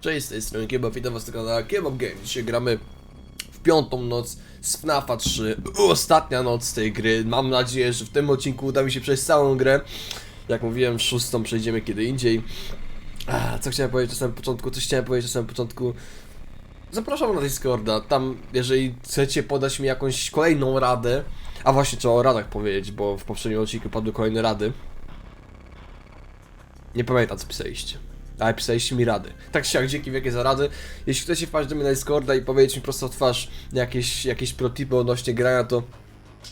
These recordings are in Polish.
Cześć, z tej strony Kebab, witam was na kanale Kebab Game. Dzisiaj gramy w piątą noc z FNAFa 3. Ostatnia noc tej gry. Mam nadzieję, że w tym odcinku uda mi się przejść całą grę. Jak mówiłem, szóstą przejdziemy kiedy indziej. A, co chciałem powiedzieć na samym początku? Coś chciałem powiedzieć na samym początku. Zapraszam na Discorda. Tam, jeżeli chcecie podać mi jakąś kolejną radę, a właśnie trzeba o radach powiedzieć, bo w poprzednim odcinku padły kolejne rady. Nie pamiętam co pisaliście. Ale pisaliście mi rady. Tak się jak dzięki wielkie za rady. Jeśli chcecie wpaść do mnie na Discorda i powiedzieć mi prosto w twarz jakieś, jakieś protipy odnośnie grania, to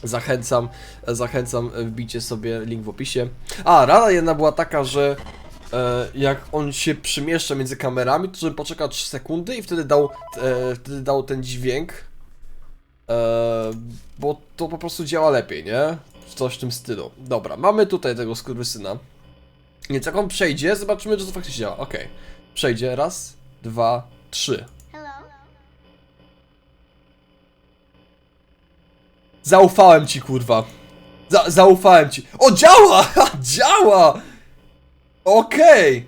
zachęcam, zachęcam, wbicie sobie link w opisie. A, rada jedna była taka, że e, jak on się przemieszcza między kamerami, to żeby poczekał 3 sekundy i wtedy dał, e, wtedy dał ten dźwięk. E, bo to po prostu działa lepiej, nie? Coś w tym stylu. Dobra, mamy tutaj tego skurwysyna. Więc jak on przejdzie, zobaczymy, czy to faktycznie działa. Okej. Przejdzie. Raz, dwa, trzy. Zaufałem ci, kurwa. Za zaufałem ci. O, działa! działa! Okej.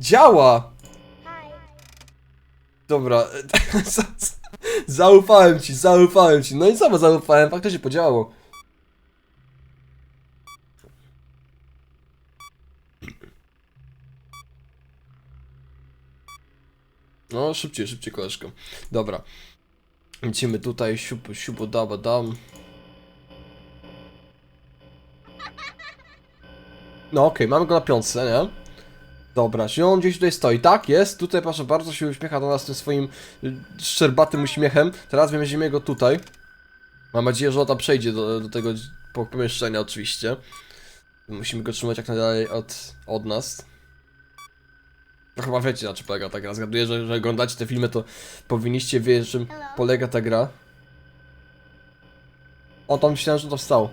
Działa. Hi. Dobra. za- za- zaufałem ci, zaufałem ci. No i sama zaufałem, faktycznie podziałało. No, szybciej, szybciej, koleżko. Dobra. Lecimy tutaj, siupu, siupu, daba, dam. No okej, mamy go na piątce, nie? Dobra, czyli on gdzieś tutaj stoi. Tak, jest. Tutaj proszę bardzo się uśmiecha do nas tym swoim y, szczerbatym uśmiechem. Teraz weźmiemy go tutaj. Mam nadzieję, że on tam przejdzie do, do tego po- pomieszczenia oczywiście. Musimy go trzymać jak najdalej od, od nas. No chyba wiecie na czym polega ta gra. Zgaduję, że, że oglądacie te filmy, to powinniście wiedzieć, czym polega ta gra. O, tam myślałem, że to wstał.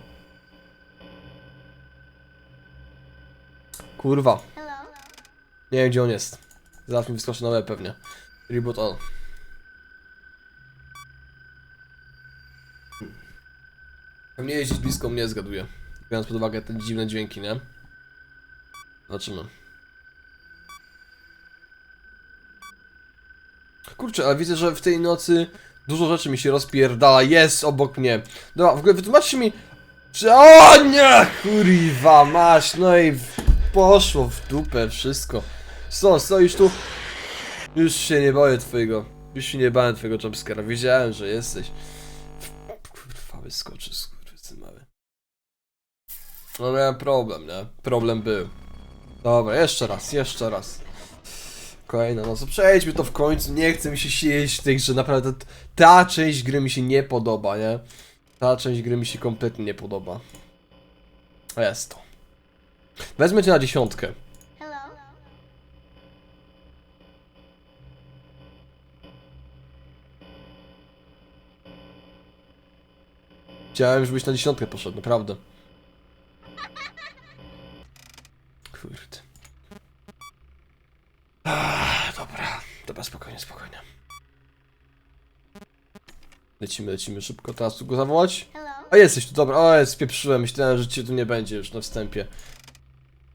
Kurwa. Nie wiem gdzie on jest. Zaraz mi wyskoczy na pewnie. Reboot all. Nie jeździć blisko mnie zgaduję. Biorąc pod uwagę te dziwne dźwięki, nie? Zobaczymy. Kurczę, ale widzę, że w tej nocy dużo rzeczy mi się rozpierdala. Jest obok mnie. Dobra, w ogóle wytłumaczcie mi... Czy... O nie! Kurwa, masz, no i poszło w dupę wszystko. Co, stoisz tu? Już się nie boję twojego. Już się nie bałem twojego jumpscare'a. Wiedziałem, że jesteś. Kurwa, wyskoczy skurwysy mały. No miałem problem, nie? Problem był. Dobra, jeszcze raz, jeszcze raz. Kolejna, no co przejdźmy to w końcu. Nie chcę mi się siedzieć w tych, że naprawdę ta część gry mi się nie podoba, nie? Ta część gry mi się kompletnie nie podoba. Jest to. Wezmę cię na dziesiątkę. Chciałem, żebyś na dziesiątkę poszedł, naprawdę. Kurde. Dobra, dobra, spokojnie, spokojnie. Lecimy, lecimy szybko, teraz tu go zawołać. A jesteś tu, dobra, o jest, spieprzyłem, myślałem, że cię tu nie będzie już na wstępie.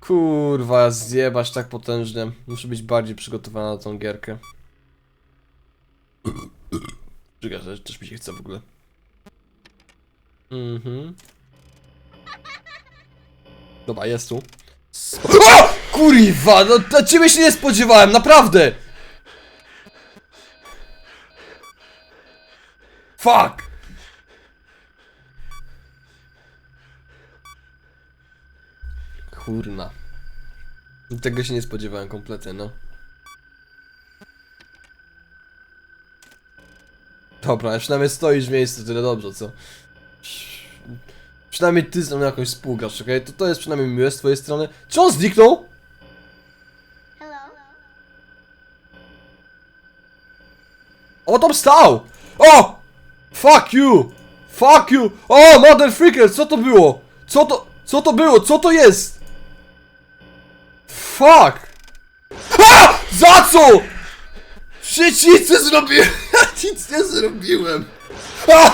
Kurwa, zjebać tak potężnie. Muszę być bardziej przygotowany na tą gierkę. Czekaj, też, też mi się chce w ogóle. Mhm. Dobra, jest tu. Spo o! Kurwa, no na ciebie się nie spodziewałem, naprawdę! Fuck! Kurna. Tego się nie spodziewałem kompletnie, no. Dobra, przynajmniej stoisz w miejscu, tyle dobrze, co? Przynajmniej ty ze mną jakoś współgrasz, okej? To, to jest przynajmniej miłe z twojej strony. Czy on zniknął? O, tam stał! O! Fuck you! Fuck you! O, mother freaker, co to było? Co to, co to było? Co to jest? Fuck! A! Za co? Przecież nic nie zrobiłem! Ja nic nie zrobiłem! Ha!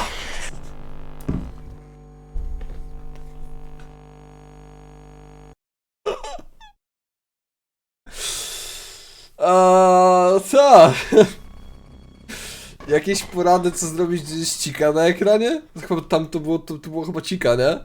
Eee, tak. Jakieś porady, co zrobić, jest cika na ekranie? Chyba tam to było, to, to było chyba cika, nie?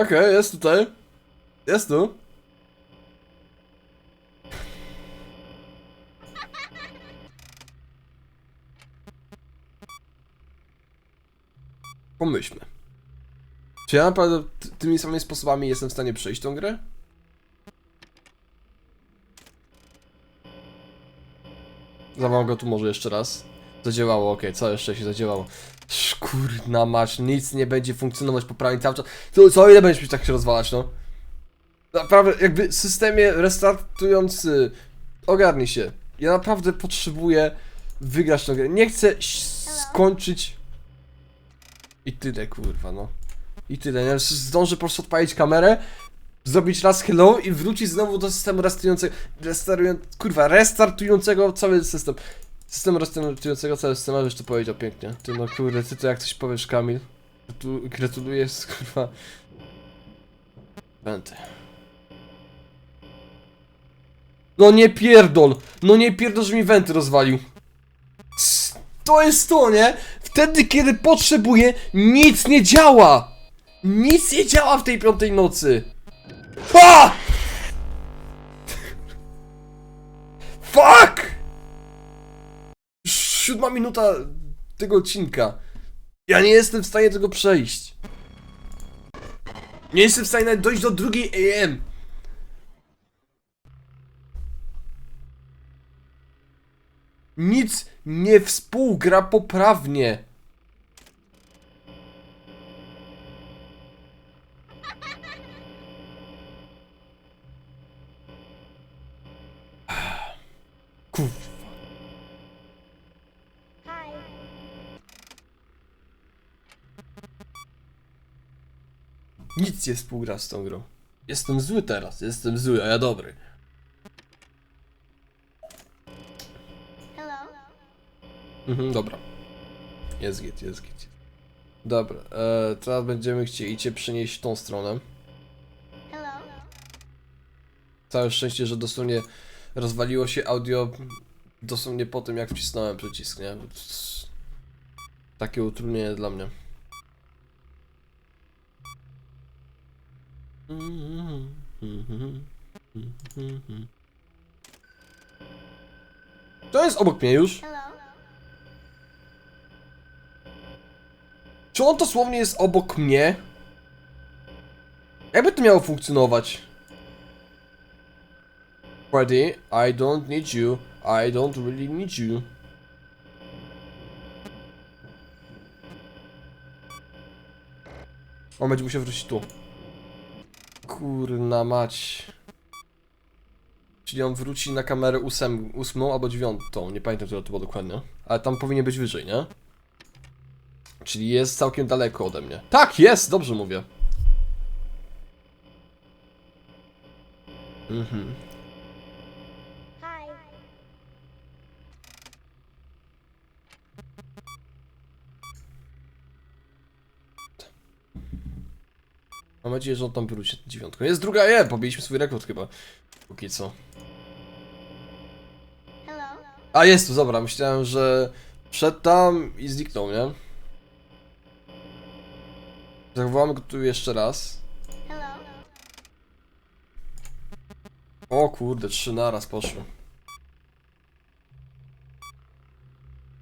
Okej, jest tutaj. Jest tu. Pomyślmy. Czy ja naprawdę ty- tymi samymi sposobami jestem w stanie przejść tą grę? Zawam go tu może jeszcze raz. Zadziałało, okej, całe szczęście zadziałało. Szkurna mać, nic nie będzie funkcjonować poprawnie cały czas. To co ile będziesz tak się rozwalać, no? Naprawdę, jakby systemie restartujący, ogarnij się. Ja naprawdę potrzebuję wygrać tę grę. Nie chcę skończyć. I tyle, kurwa, no. I tyle, nie? Zdążę po prostu odpalić kamerę, zrobić raz hello i wrócić znowu do systemu restartującego, restarują, kurwa, restartującego cały system. System restartującego cały system, ale to powiedział pięknie. Ty no kurde, ty to jak coś powiesz, Kamil. Gratu- Gratuluję, kurwa. Będę. No nie pierdol! No nie pierdol, że mi wenty rozwalił. To jest to, nie? Wtedy, kiedy potrzebuję, nic nie działa! Nic nie działa w tej piątej nocy! Ha! Fuck! Siódma minuta tego odcinka. Ja nie jestem w stanie tego przejść. Nie jestem w stanie nawet dojść do drugiej AM. Nic nie współgra poprawnie. Nic nie współgra z tą grą. Jestem zły teraz, jestem zły, a ja dobry. Hello. Mhm, dobra. Jest git, jest git. Dobra, e, teraz będziemy chcieli cię przenieść w tą stronę. Hello. Całe szczęście, że dosłownie rozwaliło się audio dosłownie po tym, jak wcisnąłem przycisk, nie? Takie utrudnienie dla mnie. To jest obok mnie już. Hello. Czy on dosłownie jest obok mnie? Jakby to miało funkcjonować? Freddy, I don't need you. I don't really need you. On będzie musiał wrócić tu. Kurna mać. Czyli on wróci na kamerę ósem, ósmą albo dziewiątą. Nie pamiętam, która to było dokładnie. Ale tam powinien być wyżej, nie? Czyli jest całkiem daleko ode mnie. Tak, jest! Dobrze mówię. Mhm. Mam nadzieję, że on tam wróci dziewiątką. Jest druga je! Pobiliśmy swój rekord chyba. Póki co. A jest tu, dobra. Myślałem, że wszedł tam i zniknął, nie? Zawołamy go tu jeszcze raz. Hello. O kurde, trzy naraz poszły.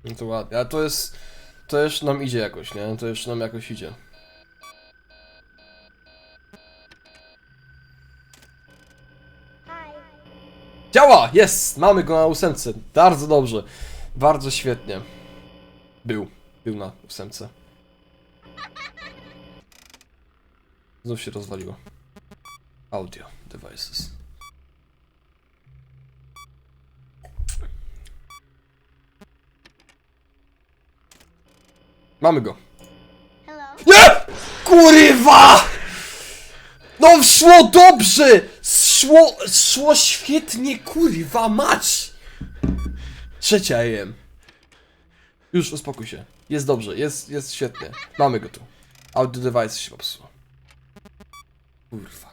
No to ładnie, ale to jest... To już nam idzie jakoś, nie? To już nam jakoś idzie. Działa! Jest! Mamy go na ósemce. Bardzo dobrze. Bardzo świetnie. Był. Był na ósemce. Znów się rozwaliło. Audio devices. Mamy go. Nie! Kurwa! No szło dobrze! Szło, szło świetnie, kurwa mać! Trzecia AM. Już uspokój się. Jest dobrze, jest, jest świetnie. Mamy go tu. Audio device się popsuło. Kurwa.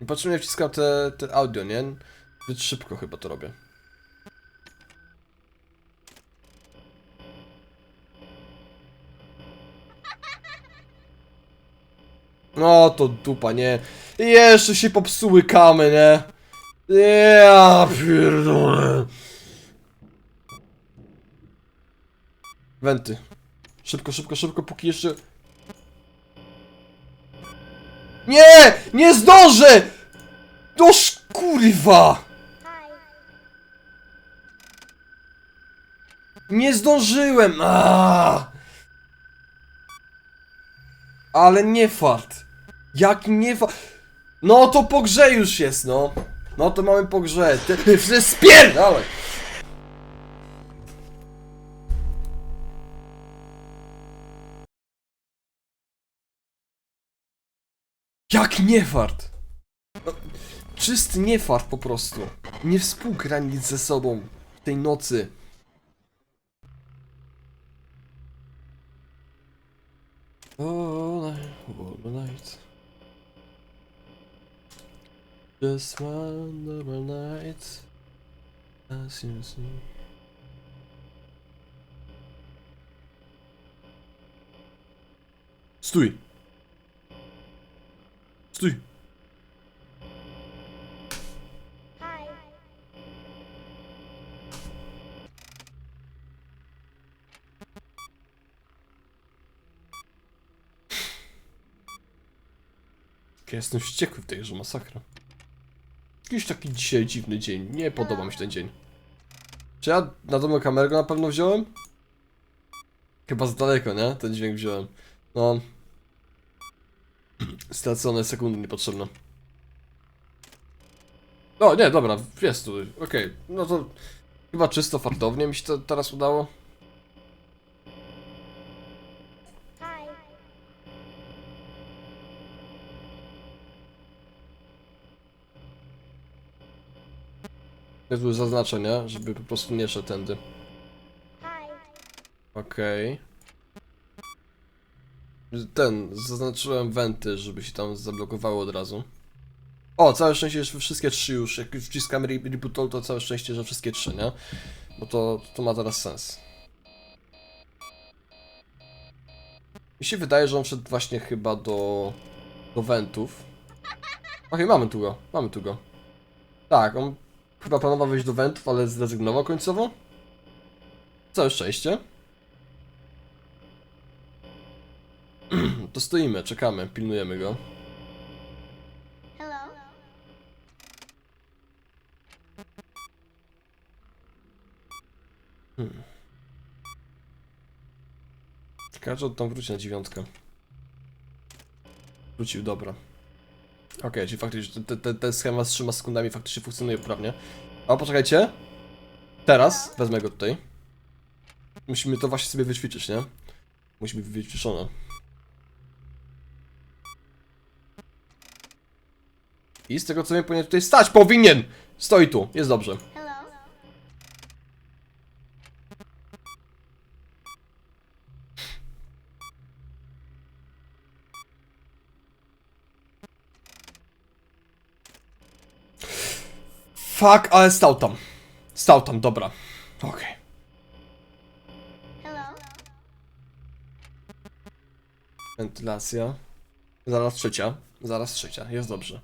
I patrzymy, jak wciskam te, te audio, nie? Zbyt szybko chyba to robię. No to dupa, nie? Jeszcze się popsuły kamy, nie? Ja pierdolę. Wenty. Szybko, szybko, szybko, póki jeszcze... Nie! Nie zdążę! Doż kurwa! Nie zdążyłem! Aaaa! Ale nie fart. Jak nie fart. No to po grze już jest, no. No to mamy po grze. Ty, ty spierdalaj! Jak nie fart? No, czysty nie fart po prostu. Nie współgra nic ze sobą tej nocy. All night, all night. Just one double night. As you see. Stój! Stój! Ja jestem wściekły w tej grze, masakra. Jakiś taki dzisiaj dziwny dzień. Nie podoba mi się ten dzień. Czy ja na domu kamerę na pewno wziąłem? Chyba z daleko, nie? Ten dźwięk wziąłem. No. Stracone sekundy niepotrzebne. O, nie, dobra, jest tu. Okej, no to chyba czysto fartownie mi się to teraz udało. Hi. Ja tu zaznaczę, nie? Żeby po prostu nie szedł tędy. Okej. Ten, zaznaczyłem wenty, żeby się tam zablokowało od razu. O, całe szczęście, że wszystkie trzy już. Jak już wciskamy re- reboot all, to całe szczęście, że wszystkie trzy, nie? Bo to, to ma teraz sens. Mi się wydaje, że on wszedł właśnie chyba do... do wentów. Okej, mamy tu go, mamy tu go. Tak, on chyba planował wejść do wentów, ale zrezygnował końcowo. Całe szczęście. To stoimy, czekamy, pilnujemy go. Że on tam wróci na dziewiątkę. Wrócił, dobra. Okej, czyli faktycznie ten, ten, ten schemat z trzema sekundami faktycznie funkcjonuje poprawnie. A poczekajcie. Teraz wezmę go tutaj. Musimy to właśnie sobie wyćwiczyć, nie? Musi być wyćwiczone. I z tego co wiem powinien tutaj stać, powinien! Stoi tu, jest dobrze. Fuck, ale stał tam. Stał tam, dobra. Okej. Hello. Wentylacja. Zaraz trzecia. Zaraz trzecia. Jest dobrze.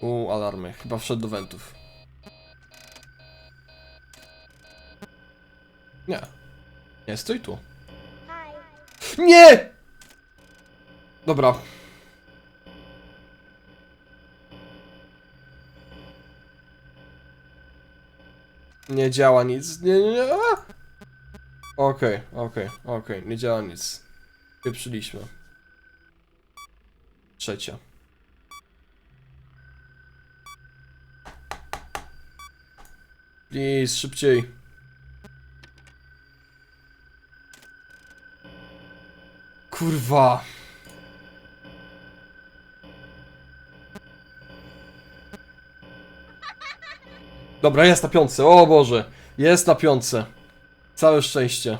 U, alarmy. Chyba wszedł do wentów. Nie. Nie, stój tu. Nie! Dobra. Nie działa nic. Nie, nie, nie. Okej, okej, okej. Nie działa nic. Pieprzyliśmy. Trzecia. Please, szybciej. Kurwa. Dobra, jest na piątce, o Boże. Jest na piątce. Całe szczęście.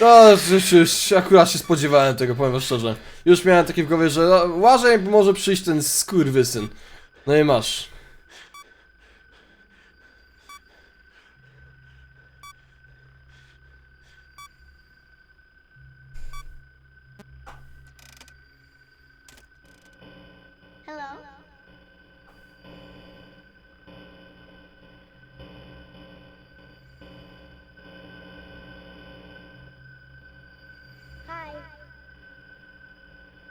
No, już, już akurat się spodziewałem tego, powiem szczerze. Już miałem takie w głowie, że no, uważaj, bo może przyjść ten skurwysyn. No i masz.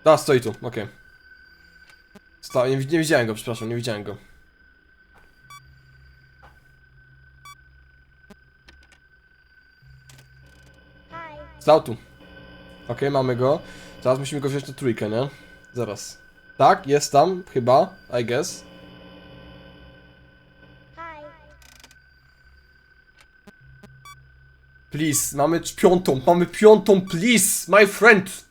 A, stoi tu, okej. Stał, nie, nie widziałem go, przepraszam, nie widziałem go. Stał tu. Okej, mamy go. Teraz musimy go wziąć na trójkę, nie? Zaraz. Tak, jest tam, chyba, I guess. Please, mamy piątą, mamy piątą, please, my friend.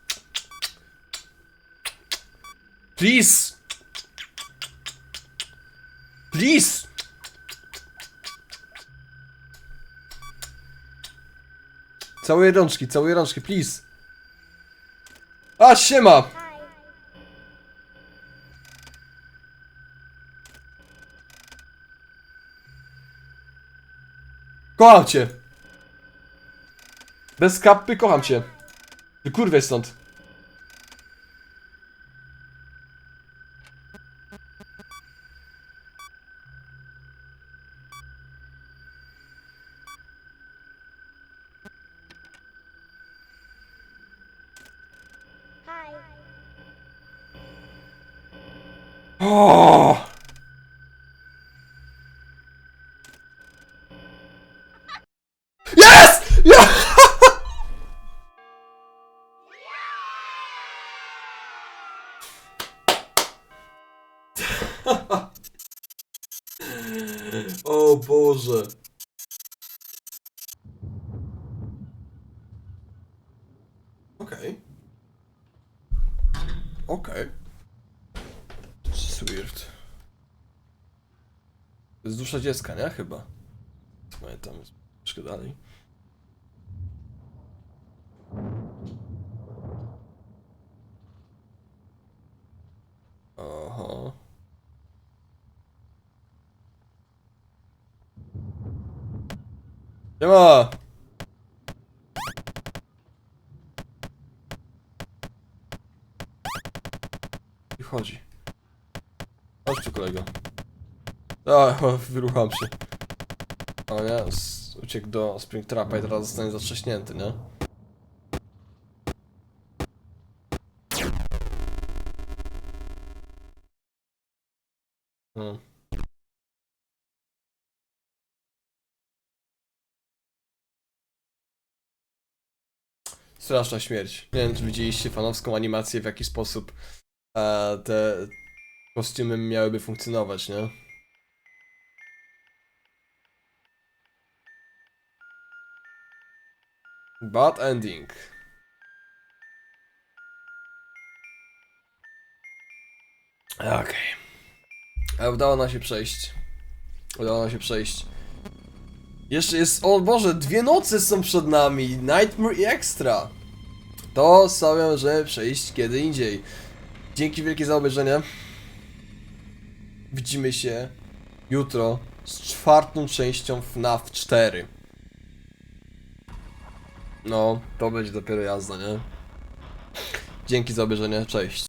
Please. Please. Całe rączki, całe rączki, please. A, siema! Kocham cię! Bez kapy kocham cię. Ty kurwę stąd. O! Jest! Ja! O Boże. Okej. Okej. To jest weird. To jest dusza dziecka, nie? Chyba. Pamiętam, jest troszkę dalej. Aha. Nie ma! I chodzi. Chodź tu kolego. A, wyrucham się. O nie, uciekł do Springtrapa i teraz zostanie zatrzaśnięty, nie? Hmm. Straszna śmierć. Nie wiem, czy widzieliście fanowską animację, w jaki sposób e, te kostiumy miałyby funkcjonować, nie? Bad ending. Okej. Okay. Udało nam się przejść. Udało nam się przejść. Jeszcze jest, o Boże, dwie noce są przed nami. Nightmare i Extra. To stawiam, że przejść kiedy indziej. Dzięki wielkie za obejrzenie. Widzimy się jutro z czwartą częścią FNAF 4. No, to będzie dopiero jazda, nie? Dzięki za obejrzenie, cześć.